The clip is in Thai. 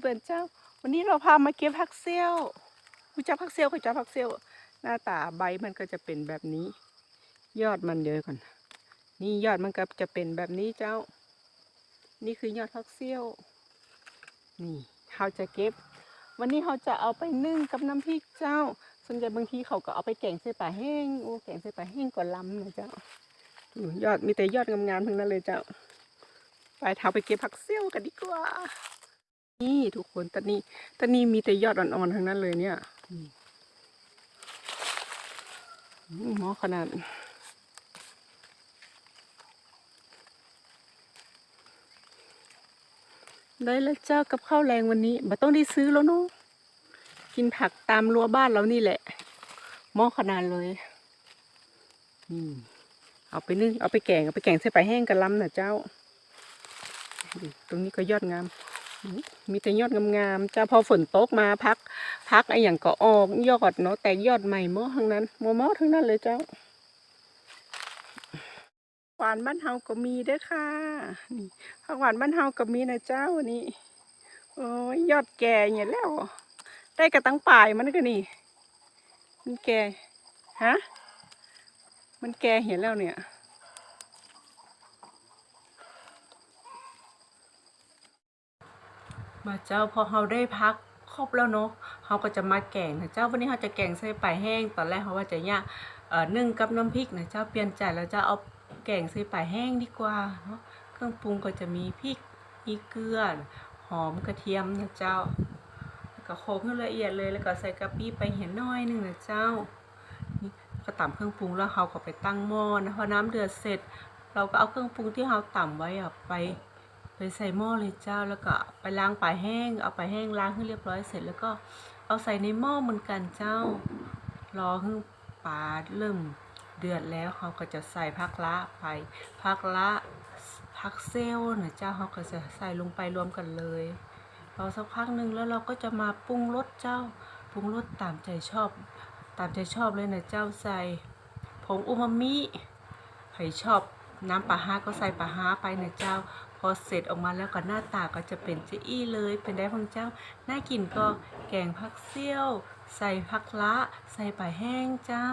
เพื่อนๆเจ้า วันนี้เราพามาเก็บผักเซียวรู้จักผักเซียวเคยจักผักเซียว หน้าตาใบมันก็จะเป็นแบบนี้ ยอดมันเดี๋ยวก่อน นี่ยอดมันก็จะเป็นแบบนี้เจ้า นี่คือยอดผักเซียว นี่เขาจะเก็บ วันนี้เขาจะเอาไปนึ่งกับน้ำพริกเจ้า ส่วนใหญ่บางทีเขาก็เอาไปแกงใส่ปลาแห้งโอ้แกงใส่ปลาแห้งก่อนล้ำนะเจ้ายอดมีแต่ยอดงามๆทั้งนั้นเลยเจ้า ไปเท้าไปเก็บผักเซี่ยวกันดีกว่า นี่ทุกคนตอนนี้ตอนนี้มีแต่ยอดอ่อนๆทั้งนั้นเลยเนี่ยมอืมหมอขนาด ได้แล้วเจ้ากับข้าวแรงวันนี้บ่ต้องได้ซื้อแล้วเนาะกินผักตามรั้วบ้านเรานี่แหละหม้อขนาดเลยเอาไปนึ่งเอาไปแกงเอาไปแกงใส่ปแห้งกันล้ำนะเจ้า ตรงนี้ก็ยอดงาม มีแต่ยอดงามๆจ้าพอฝนตกมาพัก พักไอ้อย่างก็ออกยอดเนาะแต่ยอดใหม่หม้อทั้งนั้นหม้อหม้อทั้งนั้นเลยเจ้าหวานบ้านเฮาก็มีเด้อค่ะนี่ผักหวานบ้านเฮากับมีนะเจ้าวันนี้โอ้ยยอดแก่เนี่ยแล้ว ได้กระตั้งป่ายมันก็นี่ มันแก่ฮะมันแก่เห็นแล้วเนี่ย มาเจ้าพอเราได้พักครบแล้วเนาะเราก็จะมาแกงนะเจ้าวันนี้เราจะแกงใส่ปลาแห้ง ตอนแรกเขาว่าจะย่างเอ่อนึ่งกับน้ำพริกนะเจ้าเปลี่ยนใจแล้วจะเอาแกงใส่ปลาแห้งดีกว่าเนาะเครื่องปรุงก็จะมีพริกมีเกลือหอมกระเทียมนะเจ้าแล้วก็โขลกให้ละเอียดเลยแล้วก็ใส่กะปิไปเห็นน้อยหนึ่งนะเจ้านี่ก็ตำเครื่องปรุงแล้วเราก็ไปตั้งหม้อนะพอน้ำเดือดเสร็จ เราก็เอาเครื่องปรุงที่เราตำไว้อะไป ไปใส่หม้อเลยเจ้าแล้วก็ไปล้างปลาแห้ง เอาปลาแห้งล้างให้เรียบร้อยเสร็จแล้วก็เอาใส่ในหม้อเหมือนกันเจ้า รอให้ปลาเริ่มเดือดแล้วเขาก็จะใส่ผักละไปผักละผักเซลล์นะเจ้าเขาก็จะใส่ลงไปรวมกันเลยรอสักพักหนึ่งแล้วเราก็จะมาปรุงรสเจ้าปรุงรสตามใจชอบ ตามใจชอบเลยนะเจ้าใส่ผงอูมามิใครชอบน้ำปลาฮาก็ใส่ปลาฮาไปนะเจ้า พอเสร็จออกมาแล้วก็หน้าตาก็จะเป็นเจอี้เลย เป็นได้พังเจ้า น่ากินก็แกงผักเซี่ยว ใส่ผักละ ใส่ปลาแห้งเจ้า